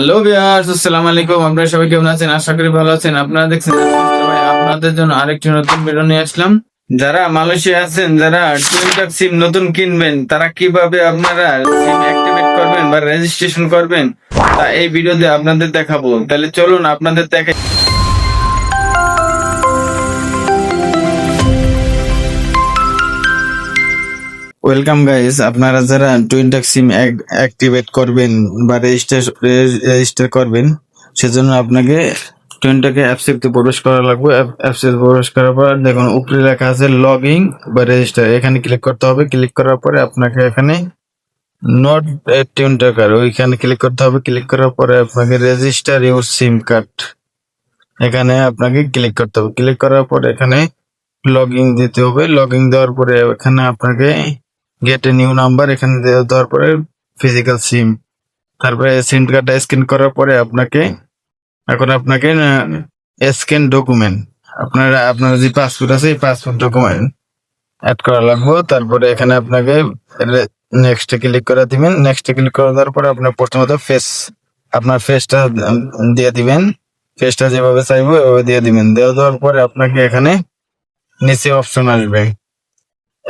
Hello বিয়ার্স আসসালামু আলাইকুম। আপনারা সবাই কেমন আছেন? আশা করি ভালো আছেন। আপনারা দেখছেন আপনাদের জন্য আরেকটি নতুন ভিডিও নিয়ে আসলাম। যারা মালয়েশিয়া আছেন, যারা টুইনটাক সিম নতুন কিনবেন, তারা কীভাবে আপনারা সিম অ্যাক্টিভেট করবেন বা রেজিস্ট্রেশন করবেন, তা এই ভিডিওতে আপনাদের দেখাবো। তাহলে চলুন আপনাদের দেখে ওয়েলকাম গাইস আপনারা যারা টুইনটাক সিম অ্যাক্টিভেট করবেন বা রেজিস্টার রেজিস্টার করবেন, সেজন্য আপনাকে টুইনটাকে অ্যাপসেতে প্রবেশ করা লাগবে। অ্যাপসে প্রবেশ করার পর দেখুন, উপরে লেখা আছে লগ ইন বা রেজিস্টার এখানে ক্লিক করতে হবে। ক্লিক করার পরে আপনাকে এখানে নট টিউন টাকার ওইখানে ক্লিক করতে হবে। ক্লিক করার পরে আপনাকে রেজিস্টার ইউর সিম কার্ড এখানে আপনাকে ক্লিক করতে হবে। ক্লিক করার পরে এখানে লগ ইন দিতে হবে। লগ ইন দেওয়ার পরে এখানে আপনাকে গেট এ নিউ নাম্বার এখানে দেওয়ার পরে ফিজিক্যাল সিম তারপরে সিম কার্ডটা স্ক্যান করার পরে আপনাকে এখন আপনাকে স্ক্যান ডকুমেন্ট আপনার আপনার যে পাসপোর্ট আছে, এই পাসপোর্ট ডকুমেন্ট অ্যাড করা লাগবে। তারপরে এখানে আপনাকে নেক্সটে ক্লিক করে দিবেন। নেক্সটে ক্লিক করে দেওয়ার পরে আপনার প্রথমত ফেস আপনার ফেসটা দিয়ে দিবেন। ফেসটা যেভাবে চাইব এভাবে দিয়ে দিবেন। দেওয়া দেওয়ার পরে আপনাকে এখানে নিচে অপশন আসবে।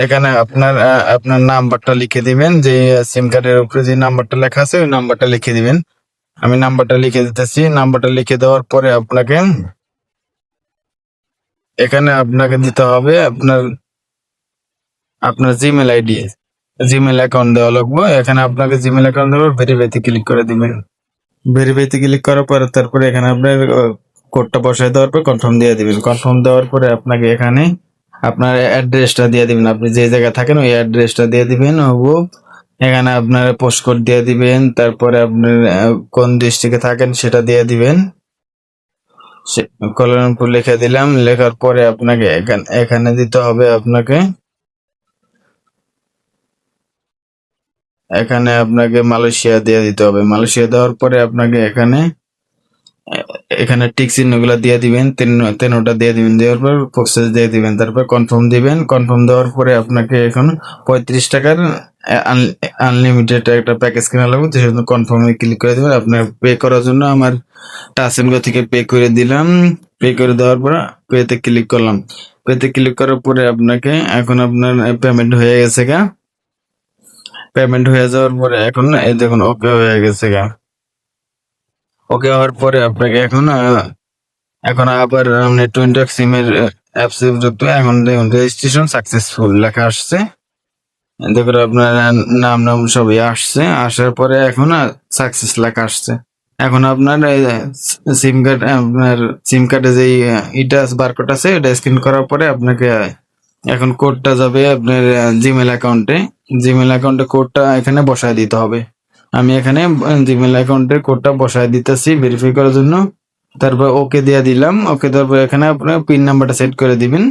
এখানে আপনার আপনার নাম্বারটা লিখে দিবেন, যে সিম কার্ডের উপরে যে নাম্বারটা লেখা আছে, ওই নাম্বারটা লিখে দিবেন। আমি নাম্বারটা লিখে দিতেছি। নাম্বারটা লিখে দেওয়ার পরে আপনাকে এখানে আপনাকে দিতে হবে আপনার আপনার জিমেল আইডি জিমেল অ্যাকাউন্ট দেওয়া লাগবে। এখানে আপনাকে জিমেল অ্যাকাউন্ট দেওয়ার ভেরিফাইতে ক্লিক করে দিবেন। ভেরিফাইতে ক্লিক করার পরে তারপরে এখানে আপনার কোডটা বসায় দেওয়ার পর কনফার্ম দিয়ে দিবেন। কনফার্ম দেওয়ার পরে আপনাকে এখানে আপনার অ্যাড্রেসটা দিয়ে দিবেন। আপনি যে জায়গায় থাকেন ওই অ্যাড্রেসটা দিয়ে দিবেন ও এখানে আপনার পোস্ট কোড দিয়ে দিবেন, তারপরে আপনার কোন ডিস্ট্রিক্টে থাকেন সেটা দিয়ে দিবেন। কল্যাণপুর লিখে দিলাম, লেখার পরে আপনাকে এখানে এখানে দিতে হবে আপনাকে। এখানে আপনাকে মালয়েশিয়া দিয়ে দিতে হবে। মালয়েশিয়া দেওয়ার পরে আপনাকে এখানে এখানে টিক চিহ্নগুলো দিয়ে দিবেন, তিন, তিনটা দিয়ে দিবেন, দেওয়ার পর প্রসেস দিয়ে দিবেন, তারপর কনফার্ম দিবেন কনফার্ম দেওয়ার পরে আপনাকে এখন পঁয়ত্রিশ টাকার আনলিমিটেড একটা প্যাকেজ কেনা লাগবে সেজন্য কনফার্মে ক্লিক করে দেবেন। আপনার পে করার জন্য আমার টাচ গো থেকে পে করে দিলাম। পে করে দেওয়ার পর পেতে ক্লিক করলাম। পেতে ক্লিক করার পরে আপনাকে এখন আপনার পেমেন্ট হয়ে গেছে গা। পেমেন্ট হয়ে যাওয়ার পরে এখন এই দেখুন ওকে হয়ে গেছে গা। ওকে হওয়ার পরে আপনাকে এখন এখন আবার আপনি টুইনটক সিমের অ্যাপস যুক্ত এখন দেখুন রেজিস্ট্রেশন সাকসেসফুল লেখা আসছে। দেখুন আপনার নাম নাম সবই আসছে। আসার পরে এখন সাকসেস লেখা আসছে। এখন আপনার সিম কার্ড আপনার সিম কার্ডে যে ইটা বারকোড আছে, এটা স্ক্যান করার পরে আপনাকে এখন কোডটা যাবে আপনার জিমেল অ্যাকাউন্টে জিমেল অ্যাকাউন্টে কোডটা এখানে বসায় দিতে হবে। আমি এখানে জিমেল অ্যাকাউন্টের কোডটা বসায় দিতেছি ভেরিফাই করার জন্য। তারপর ওকে দিয়ে দিলাম। ওকে তারপর পর এখানে আপনার পিন নাম্বারটা সেট করে দিবেন।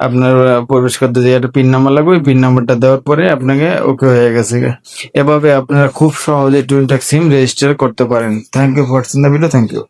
আপনার প্রবেশ করতে যে একটা পিন নাম্বার লাগবে পিন নাম্বারটা দেওয়ার পরে আপনাকে ওকে হয়ে গেছে। এভাবে আপনারা খুব সহজে টুইনটাক সিম রেজিস্টার করতে পারেন। Thank you for the video thank you